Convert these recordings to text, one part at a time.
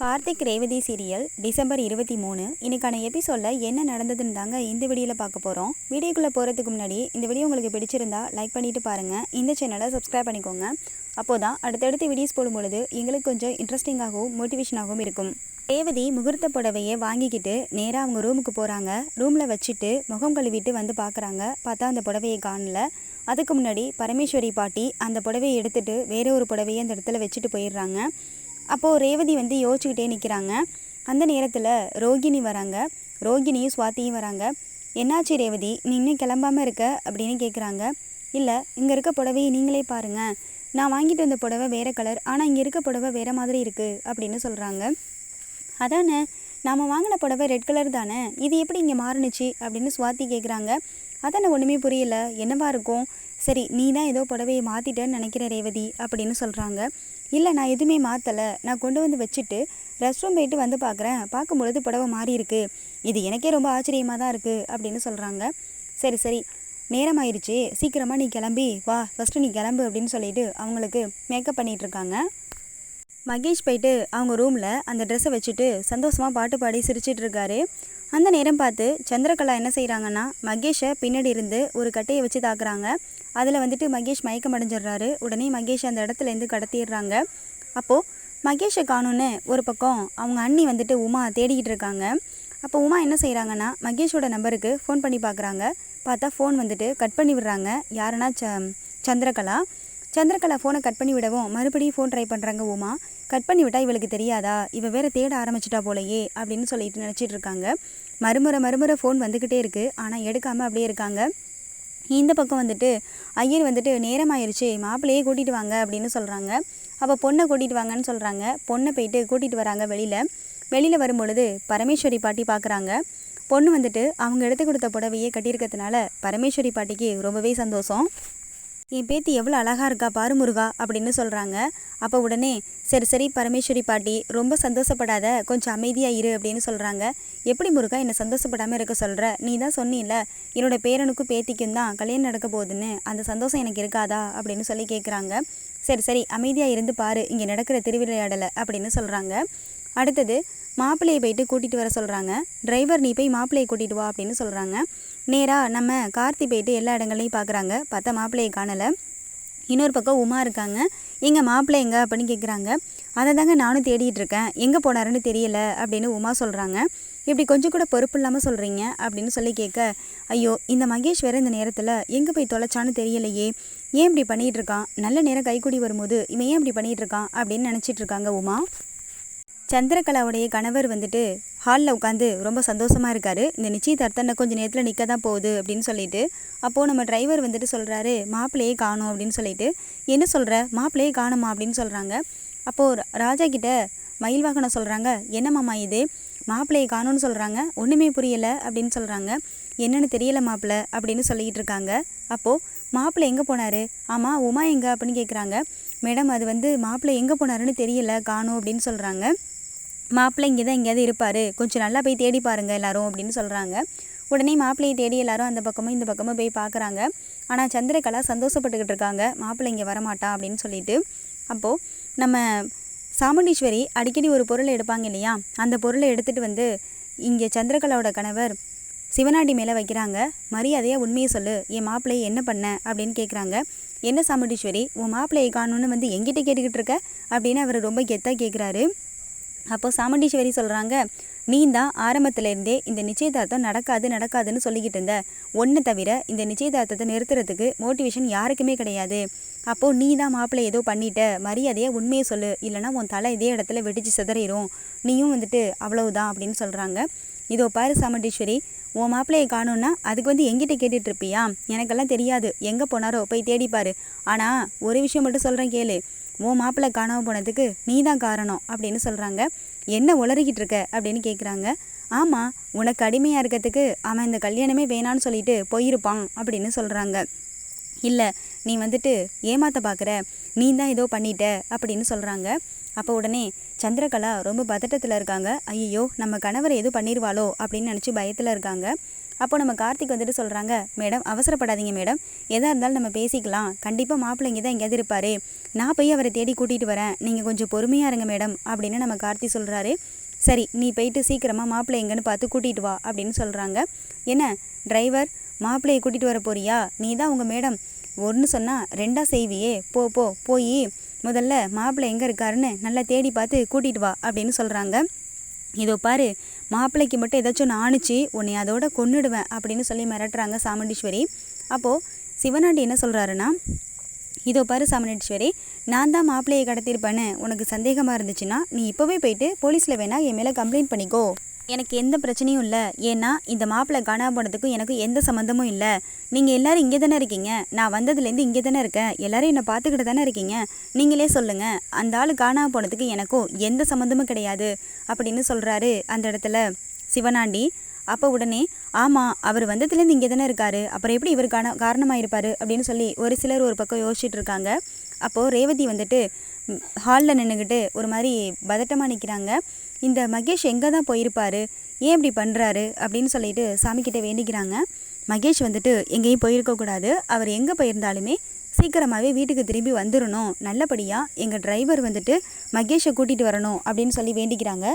Karthik Revathi serial December இருபத்தி மூணு. இன்றைக்கான எபிசோடில் என்ன நடந்ததுன்னு தாங்க இந்த வீடியோவில் பார்க்க போகிறோம் வீடியோக்குள்ளே போகிறதுக்கு முன்னாடி இந்த வீடியோ உங்களுக்கு பிடிச்சிருந்தா லைக் பண்ணிவிட்டு பாருங்கள் இந்த சேனலை சப்ஸ்கிரைப் பண்ணிக்கோங்க. அப்போ தான் அடுத்தடுத்து வீடியோஸ் போடும்பொழுது எங்களுக்கு கொஞ்சம் இன்ட்ரெஸ்டிங்காகவும் மோட்டிவேஷனாகவும் இருக்கும். ரேவதி முகூர்த்த புடவையை வாங்கிக்கிட்டு நேராக அவங்க ரூமுக்கு போகிறாங்க ரூமில் வச்சுட்டு முகம் கழுவிட்டு வந்து பார்க்குறாங்க பார்த்தா அந்த புடவையை காணல. அதுக்கு முன்னாடி பரமேஸ்வரி பாட்டி அந்த புடவையை எடுத்துட்டு வேற ஒரு புடவையை அந்த இடத்துல வச்சுட்டு போயிடுறாங்க. அப்போது ரேவதி வந்து யோசிச்சுக்கிட்டே நிற்கிறாங்க அந்த நேரத்தில் ரோகிணி வராங்க. ரோகிணியும் சுவாத்தியும் வராங்க. என்னாச்சு ரேவதி? நீ இன்னும் கிளம்பாமல் இருக்க? அப்படின்னு கேட்குறாங்க இல்லை இங்கே இருக்க புடவையை நீங்களே பாருங்கள் நான் வாங்கிட்டு வந்த புடவை வேறு கலர் ஆனால் இங்கே இருக்க புடவை வேறு மாதிரி இருக்குது அப்படின்னு சொல்கிறாங்க அதானே? நாம் வாங்கின புடவை ரெட் கலர் தானே? இது எப்படி இங்கே மாறுனுச்சு? அப்படின்னு சுவாத்தி கேட்குறாங்க அதானே ஒன்றுமே புரியல. என்னவா இருக்கும்? சரி நீ தான் ஏதோ புடவையை மாற்றிட்டேன்னு நினைக்கிற ரேவதி அப்படின்னு சொல்கிறாங்க இல்லை நான் எதுவுமே மாற்றலை நான் கொண்டு வந்து வச்சுட்டு ரெஸ்ட் ரூம் போயிட்டு வந்து பார்க்குறேன் பார்க்கும்பொழுது புடவை மாறி இருக்கு. இது எனக்கே ரொம்ப ஆச்சரியமாக தான் இருக்குது அப்படின்னு சொல்கிறாங்க சரி சரி. நேரம் ஆயிடுச்சு சீக்கிரமாக நீ கிளம்பி வா. ஃபஸ்ட்டு நீ கிளம்பு அப்படின்னு சொல்லிட்டு அவங்களுக்கு மேக்கப் பண்ணிகிட்டு இருக்காங்க. மகேஷ் போயிட்டு அவங்க ரூமில் அந்த ட்ரெஸ்ஸை வச்சுட்டு சந்தோஷமாக பாட்டு பாடி சிரிச்சிட்டு இருக்காரு. அந்த நேரம் பார்த்து சந்திரகலா என்ன செய்கிறாங்கன்னா மகேஷை பின்னாடி இருந்து ஒரு கட்டையை வச்சு தாக்குறாங்க. அதில் வந்துட்டு மகேஷ் மயக்கம் அடைஞ்சிடுறாரு. உடனே மகேஷ் அந்த இடத்துலேருந்து கடத்திடுறாங்க. அப்போது மகேஷை காணுன்னு ஒரு பக்கம் அவங்க அண்ணி வந்துட்டு உமா தேடிக்கிட்டு இருக்காங்க. அப்போ உமா என்ன செய்கிறாங்கன்னா மகேஷோட நம்பருக்கு ஃபோன் பண்ணி பார்க்குறாங்க பார்த்தா ஃபோன் வந்துட்டு கட் பண்ணி விடுறாங்க. யாருன்னா ச சந்திரகலா. சந்திரகலா ஃபோனை கட் பண்ணி விடவும் மறுபடியும் ஃபோன் ட்ரை பண்ணுறாங்க உமா கட் பண்ணி விட்டா இவளுக்கு தெரியாதா? இவள் வேற தேட ஆரம்பிச்சிட்டா போலயே அப்படின்னு சொல்லிட்டு நினச்சிட்டு இருக்காங்க. மறுமுறை மறுமுறை ஃபோன் வந்துக்கிட்டே இருக்குது ஆனால் எடுக்காமல் அப்படியே இருக்காங்க. இந்த பக்கம் வந்துட்டு ஐயர் வந்துட்டு நேரம் ஆயிடுச்சு மாப்பிள்ளையே கூட்டிகிட்டு வாங்க அப்படின்னு சொல்கிறாங்க அப்போ பொண்ணை கூட்டிகிட்டு வாங்கன்னு சொல்கிறாங்க பொண்ணை போயிட்டு கூட்டிகிட்டு வராங்க வெளியில். வெளியில் வரும்பொழுது பரமேஸ்வரி பாட்டி பார்க்குறாங்க பொண்ணு வந்துட்டு அவங்க எடுத்து கொடுத்த புடவையே கட்டியிருக்கிறதுனால பரமேஸ்வரி பாட்டிக்கு ரொம்பவே சந்தோஷம். என் பேத்தி எவ்வளோ அழகாக இருக்கா பாரு முருகா அப்படின்னு சொல்கிறாங்க அப்போ உடனே சரி சரி பரமேஸ்வரி பாட்டி ரொம்ப சந்தோஷப்படாத கொஞ்சம் அமைதியாக இரு அப்படின்னு சொல்கிறாங்க எப்படி முருகா என்னை சந்தோஷப்படாமல் இருக்க சொல்கிற நீ தான் சொன்னில என்னோட பேரனுக்கும் பேத்திக்கும் தான் கல்யாணம் நடக்க போகுதுன்னு அந்த சந்தோஷம் எனக்கு இருக்காதா? அப்படின்னு சொல்லி கேட்குறாங்க சரி சரி அமைதியாக இருந்து பாரு இங்கே நடக்கிற திருவிளையாடலை அப்படின்னு சொல்கிறாங்க அடுத்தது மாப்பிள்ளையை போயிட்டு கூட்டிகிட்டு வர சொல்கிறாங்க டிரைவர் நீ போய் மாப்பிள்ளையை கூட்டிகிட்டு வா அப்படின்னு சொல்கிறாங்க நேராக நம்ம கார்த்தி போயிட்டு எல்லா இடங்களையும் பார்க்குறாங்க பார்த்தா மாப்பிள்ளையை காணலை. இன்னொரு பக்கம் உமா இருக்காங்க. எங்கள் மாப்பிள்ளை எங்கே? அப்படின்னு கேட்குறாங்க அதை தாங்க நானும் தேடிட்டு இருக்கேன். எங்கே போனாருன்னு தெரியல அப்படின்னு உமா சொல்கிறாங்க இப்படி கொஞ்சம் கூட பொறுப்பு இல்லாமல் சொல்கிறீங்க அப்படின்னு சொல்லி கேட்க ஐயோ இந்த மகேஷ் வேறு இந்த நேரத்தில் எங்கே போய் தொலைச்சான்னு தெரியலையே. ஏன் இப்படி பண்ணிகிட்டு இருக்கான்? நல்ல நேரம் கைக்கூடி வரும்போது இவன் ஏன் இப்படி பண்ணிகிட்டு இருக்கான்? அப்படின்னு நினச்சிட்டு இருக்காங்க உமா. சந்திரகலாவுடைய கணவர் வந்துட்டு ஹாலில் உட்காந்து ரொம்ப சந்தோஷமாக இருக்காரு. இந்த நிச்சயதார்த்தம் இன்னும் கொஞ்சம் நேரத்தில் நிற்க தான் போகுது அப்படின்னு சொல்லிட்டு அப்போது நம்ம டிரைவர் வந்துட்டு சொல்கிறாரு மாப்பிள்ளையே காணும் அப்படின்னு சொல்லிட்டு. என்ன சொல்கிற மாப்பிள்ளையே காணுமா? அப்படின்னு சொல்கிறாங்க அப்போது ராஜா கிட்ட மயில் வாகனம் சொல்கிறாங்க என்னம்மாம்மா இது? மாப்பிள்ளையை காணும்னு சொல்கிறாங்க ஒன்றுமே புரியலை அப்படின்னு சொல்கிறாங்க என்னென்னு தெரியல மாப்பிள்ளை அப்படின்னு சொல்லிக்கிட்டு இருக்காங்க. அப்போது மாப்பிள்ளை எங்கே போனார்? ஆமாம் உமா எங்கே? அப்படின்னு கேட்குறாங்க மேடம் அது வந்து மாப்பிள்ளை எங்கே போனாருன்னு தெரியல காணும் அப்படின்னு சொல்கிறாங்க மாப்பிள்ளை இங்கே தான் எங்கேயாவது இருப்பார். கொஞ்சம் நல்லா போய் தேடி பாருங்கள் எல்லாரும் அப்படின்னு சொல்கிறாங்க உடனே மாப்பிள்ளையை தேடி எல்லாரும் அந்த பக்கமும் இந்த பக்கமும் போய் பார்க்குறாங்க ஆனால் சந்திரகலா சந்தோஷப்பட்டுக்கிட்டு இருக்காங்க. மாப்பிள்ளை இங்கே வரமாட்டான் அப்படின்னு சொல்லிட்டு. அப்போது நம்ம சாமுண்டீஸ்வரி அடிக்கடி ஒரு பொருளை எடுப்பாங்க இல்லையா? அந்த பொருளை எடுத்துகிட்டு வந்து இங்கே சந்திரகலாவோட கணவர் சிவனாடி மேலே வைக்கிறாங்க. மரியாதையாக உண்மையை சொல்லு. என் மாப்பிள்ளையை என்ன பண்ண? அப்படின்னு கேட்குறாங்க என்ன சாமுண்டீஸ்வரி உன் மாப்பிள்ளையை காணும்னு வந்து எங்கிட்ட கேட்டுக்கிட்டு இருக்க? அப்படின்னு அவர் ரொம்ப கெத்தாக கேட்குறாரு அப்போ சாமுண்டீஸ்வரி சொல்கிறாங்க நீ தான் ஆரம்பத்துலேருந்தே இந்த நிச்சயதார்த்தம் நடக்காது நடக்காதுன்னு சொல்லிக்கிட்டு இருந்த. ஒன்று தவிர இந்த நிச்சயதார்த்தத்தை நிறுத்துறதுக்கு மோட்டிவேஷன் யாருக்குமே கிடையாது. அப்போது நீ தான் மாப்பிள்ளை ஏதோ பண்ணிட்ட. மரியாதையை உண்மையை சொல்லு. இல்லைனா உன் தலை இதே இடத்துல வெடிச்சு சிதறிடும் நீயும் வந்துட்டு அவ்வளவுதான் அப்படின்னு சொல்கிறாங்க இதோ பாரு சாமுண்டீஸ்வரி உன் மாப்பிள்ளையை காணும்னா அதுக்கு வந்து எங்கிட்ட கேட்டுட்டு இருப்பியா? எனக்கெல்லாம் தெரியாது. எங்கே போனாரோ போய் தேடிப்பாரு ஆனால் ஒரு விஷயம் மட்டும் சொல்கிறேன் கேளு. உன் மாப்பிள்ளை காணாமல் போனதுக்கு நீ தான் காரணம் அப்படின்னு சொல்கிறாங்க என்ன உளறிக்கிட்டு இருக்க? அப்படின்னு கேட்குறாங்க ஆமாம் உனக்கு அடிமையாக இருக்கிறதுக்கு அவன் இந்த கல்யாணமே வேணான்னு சொல்லிட்டு போயிருப்பான் அப்படின்னு சொல்கிறாங்க இல்லை நீ வந்துட்டு ஏமாத்த பார்க்குற நீ தான் ஏதோ பண்ணிட்ட அப்படின்னு சொல்கிறாங்க அப்போ உடனே சந்திரகலா ரொம்ப பதட்டத்தில் இருக்காங்க. ஐயோ நம்ம கணவரை எதுவும் பண்ணிடுவாளோ அப்படின்னு நினச்சி பயத்தில் இருக்காங்க. அப்போ நம்ம கார்த்திக் வந்துட்டு சொல்கிறாங்க மேடம் அவசரப்படாதீங்க மேடம். எதாக இருந்தாலும் நம்ம பேசிக்கலாம். கண்டிப்பாக மாப்பிள்ளைங்க தான் எங்கேயாவது இருப்பார். நான் போய் அவரை தேடி கூட்டிகிட்டு வரேன். நீங்கள் கொஞ்சம் பொறுமையாக இருங்க மேடம் அப்படின்னு நம்ம கார்த்தி சொல்கிறாரு சரி நீ போயிட்டு சீக்கிரமாக மாப்பிள்ளை எங்கன்னு பார்த்து கூட்டிகிட்டு வா அப்படின்னு சொல்கிறாங்க என்ன டிரைவர் மாப்பிள்ளையை கூட்டிகிட்டு வர போறியா? நீ தான் உங்கள் மேடம். ஒன்று சொன்னால் ரெண்டாக செய்வியே. போ போ போய். முதல்ல மாப்பிள்ளை எங்கே இருக்காருன்னு நல்லா தேடி பார்த்து கூட்டிகிட்டு வா அப்படின்னு சொல்கிறாங்க இதோ பாரு மாப்பிள்ளைக்கு மட்டும் ஏதாச்சும் நாணிச்சு உன்னை அதோட கொன்னுடுவேன் அப்படின்னு சொல்லி மிரட்டுறாங்க சாமுண்டீஸ்வரி. அப்போது சிவனாண்டி என்ன சொல்கிறாருன்னா இதோ பாரு சாமுண்டீஸ்வரி நான் தான் மாப்பிள்ளையை கடத்தியிருப்பேன்னு உனக்கு சந்தேகமாக இருந்துச்சுன்னா நீ இப்போவே போயிட்டு போலீஸில் வேணால் என் மேலே கம்ப்ளைண்ட் பண்ணிக்கோ. எனக்கு எந்த பிரச்சனையும் இல்லை. ஏன்னா இந்த மாப்பிள்ளை காணா போனதுக்கும் எனக்கு எந்த சம்மந்தமும் இல்லை. நீங்கள் எல்லோரும் இங்கே தானே இருக்கீங்க? நான் வந்ததுலேருந்து இங்கே தானே இருக்கேன்? எல்லோரும் என்னை பார்த்துக்கிட்டு தானே இருக்கீங்க? நீங்களே சொல்லுங்கள் அந்த ஆள் காணா போனதுக்கு எனக்கும் எந்த சம்மந்தமும் கிடையாது. அப்படின்னு சொல்கிறாரு அந்த இடத்துல சிவனாண்டி. அப்போ உடனே ஆமாம் அவர் வந்ததுலேருந்து இங்கே தானே இருக்காரு. அப்புறம் எப்படி இவர் காண காரணமாக இருப்பார் அப்படின்னு சொல்லி ஒரு சிலர் ஒரு பக்கம் யோசிச்சுட்டு இருக்காங்க. அப்போது ரேவதி வந்துட்டு ஹாலில் நின்றுக்கிட்டு ஒரு மாதிரி பதட்டமாக நிற்கிறாங்க இந்த மகேஷ் எங்கே தான் போயிருப்பார்? ஏன் இப்படி பண்ணுறாரு அப்படின்னு சொல்லிட்டு சாமிக்கிட்ட வேண்டிக்கிறாங்க. மகேஷ் வந்துட்டு எங்கேயும் போயிருக்கக்கூடாது அவர் எங்கே போயிருந்தாலுமே சீக்கிரமாகவே வீட்டுக்கு திரும்பி வந்துடணும் நல்லபடியாக எங்கள் டிரைவர் வந்துட்டு மகேஷை கூட்டிகிட்டு வரணும் அப்படின்னு சொல்லி வேண்டிக்கிறாங்க.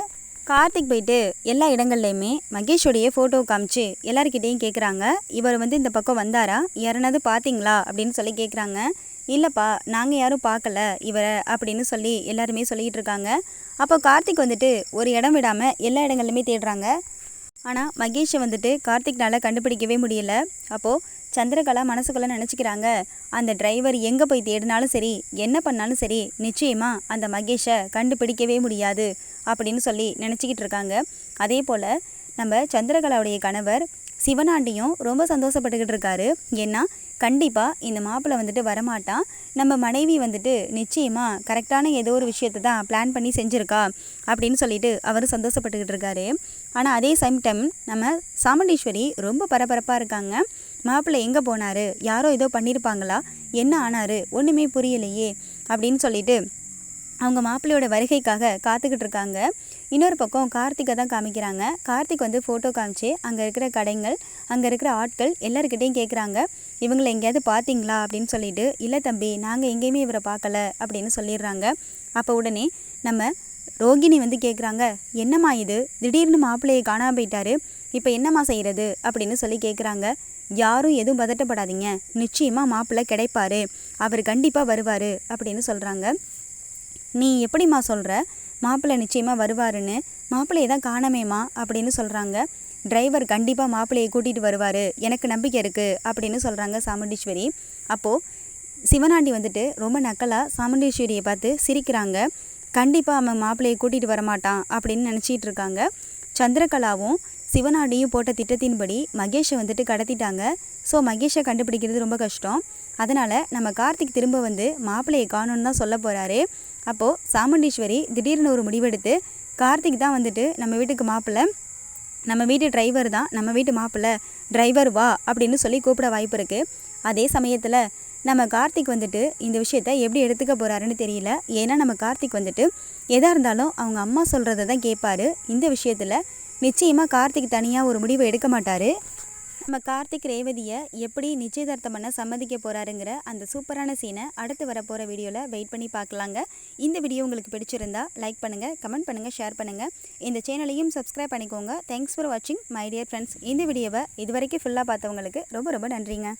கார்த்திக் போயிட்டு எல்லா இடங்கள்லையுமே மகேஷோடைய ஃபோட்டோ காமிச்சு எல்லாருக்கிட்டேயும் கேட்குறாங்க இவர் வந்து இந்த பக்கம் வந்தாரா? யாரனாவது பார்த்தீங்களா அப்படின்னு சொல்லி கேட்குறாங்க இல்லைப்பா நாங்கள் யாரும் பார்க்கல இவரை அப்படின்னு சொல்லி எல்லாருமே சொல்லிகிட்டு இருக்காங்க. அப்போ கார்த்திக் வந்துட்டு ஒரு இடம் விடாமல் எல்லா இடங்கள்லையுமே தேடுறாங்க. ஆனால் மகேஷை வந்துட்டு கார்த்திக்னால் கண்டுபிடிக்கவே முடியல. அப்போது சந்திரகலா மனசுக்குள்ளே நினச்சிக்கிறாங்க அந்த டிரைவர் எங்கே போய் தேடினாலும் சரி என்ன பண்ணாலும் சரி நிச்சயமாக அந்த மகேஷை கண்டுபிடிக்கவே முடியாது அப்படின்னு சொல்லி நினச்சிக்கிட்டு இருக்காங்க. அதே போல் நம்ம சந்திரகலாவுடைய கணவர் சிவனாண்டியும் ரொம்ப சந்தோஷப்பட்டுக்கிட்டு இருக்காரு. ஏன்னா கண்டிப்பாக இந்த மாப்பிள்ளை வந்துட்டு வரமாட்டான் நம்ம மனைவி வந்துட்டு நிச்சயமாக கரெக்டான ஏதோ ஒரு விஷயத்தை தான் பிளான் பண்ணி செஞ்சுருக்கா அப்படின்னு சொல்லிட்டு அவர் சந்தோஷப்பட்டுக்கிட்டு இருக்காரு. ஆனால் அதே சைம் டைம் நம்ம சாமுண்டீஸ்வரி ரொம்ப பரபரப்பாக இருக்காங்க. மாப்பிள்ளை எங்கே போனார்? யாரோ ஏதோ பண்ணியிருப்பாங்களா என்ன ஆனார்? ஒன்றுமே புரியலையே அப்படின்னு சொல்லிட்டு அவங்க மாப்பிள்ளையோட வருகைக்காக காத்துக்கிட்டு இருக்காங்க. இன்னொரு பக்கம் கார்த்திகை தான் காமிக்கிறாங்க. கார்த்திக் வந்து ஃபோட்டோ காமிச்சு அங்கே இருக்கிற கடைகள் அங்கே இருக்கிற ஆட்கள் எல்லாருக்கிட்டையும் கேட்குறாங்க இவங்களை எங்கேயாவது பார்த்தீங்களா? அப்படின்னு சொல்லிட்டு இல்லை தம்பி நாங்கள் எங்கேயுமே இவரை பார்க்கல. அப்படின்னு சொல்லிடுறாங்க. அப்போ உடனே நம்ம ரோகிணி வந்து கேட்குறாங்க என்னம்மா இது? திடீர்னு மாப்பிள்ளையை காணாமல் போயிட்டாரு. இப்போ என்னம்மா செய்கிறது அப்படின்னு சொல்லி கேட்குறாங்க யாரும் எதுவும் பதட்டப்படாதீங்க. நிச்சயமாக மாப்பிள்ளை கிடைப்பாரு. அவர் கண்டிப்பாக வருவார். அப்படின்னு சொல்கிறாங்க நீ எப்படிம்மா சொல்கிற மாப்பிள்ளை நிச்சயமாக வருவாருன்னு. மாப்பிள்ளையை தான் காணமேம்மா? அப்படின்னு சொல்கிறாங்க டிரைவர் கண்டிப்பாக மாப்பிள்ளையை கூட்டிகிட்டு வருவார். எனக்கு நம்பிக்கை இருக்குது அப்படின்னு சொல்கிறாங்க சாமுண்டீஸ்வரி. அப்போது சிவனாண்டி வந்துட்டு ரொம்ப நக்கலாக சாமுண்டீஸ்வரியை பார்த்து சிரிக்கிறாங்க. கண்டிப்பாக அவன் மாப்பிள்ளையை கூட்டிகிட்டு வரமாட்டான் அப்படின்னு நினச்சிட்டு இருக்காங்க. சந்திரகலாவும் சிவனாண்டியும் போட்ட திட்டத்தின்படி மகேஷை வந்துட்டு கடத்திட்டாங்க. ஸோ மகேஷை கண்டுபிடிக்கிறது ரொம்ப கஷ்டம். அதனால் நம்ம கார்த்திக் திரும்ப வந்து மாப்பிள்ளையை காணும்னு தான் சொல்ல போகிறாரு அப்போது சாமுண்டீஸ்வரி திடீர்னு ஒரு முடிவெடுத்து கார்த்திக் தான் வந்துட்டு நம்ம வீட்டுக்கு மாப்பிள்ளை. நம்ம வீட்டு டிரைவர் தான் நம்ம வீட்டு மாப்பிள்ளை. டிரைவர் வா அப்படின்னு சொல்லி கூப்பிட வாய்ப்பு இருக்குது அதே சமயத்தில் நம்ம கார்த்திக் வந்துட்டு இந்த விஷயத்த எப்படி எடுத்துக்க போகிறாருன்னு தெரியல. ஏன்னா நம்ம கார்த்திக் வந்துட்டு எதாக இருந்தாலும் அவங்க அம்மா சொல்கிறத தான் கேட்பாரு இந்த விஷயத்தில் நிச்சயமாக கார்த்திக் தனியாக ஒரு முடிவை எடுக்க மாட்டார். நம்ம கார்த்திக் ரேவதியை எப்படி நிச்சயதார்த்தம் பண்ண சம்மதிக்க போகிறாருங்கிற அந்த சூப்பரான சீனை அடுத்து வரப்போகிற வீடியோவில் வெயிட் பண்ணி பார்க்கலாங்க. இந்த வீடியோ உங்களுக்கு பிடிச்சிருந்தா லைக் பண்ணுங்கள் கமெண்ட் பண்ணுங்கள் ஷேர் பண்ணுங்கள் இந்த சேனலையும் சப்ஸ்கிரைப் பண்ணிக்கோங்க. தேங்க்ஸ் ஃபார் வாட்சிங் மை டியர் ஃப்ரெண்ட்ஸ் இந்த வீடியோவை இது வரைக்கும் ஃபுல்லாக பார்த்தவங்களுக்கு ரொம்ப ரொம்ப நன்றிங்க.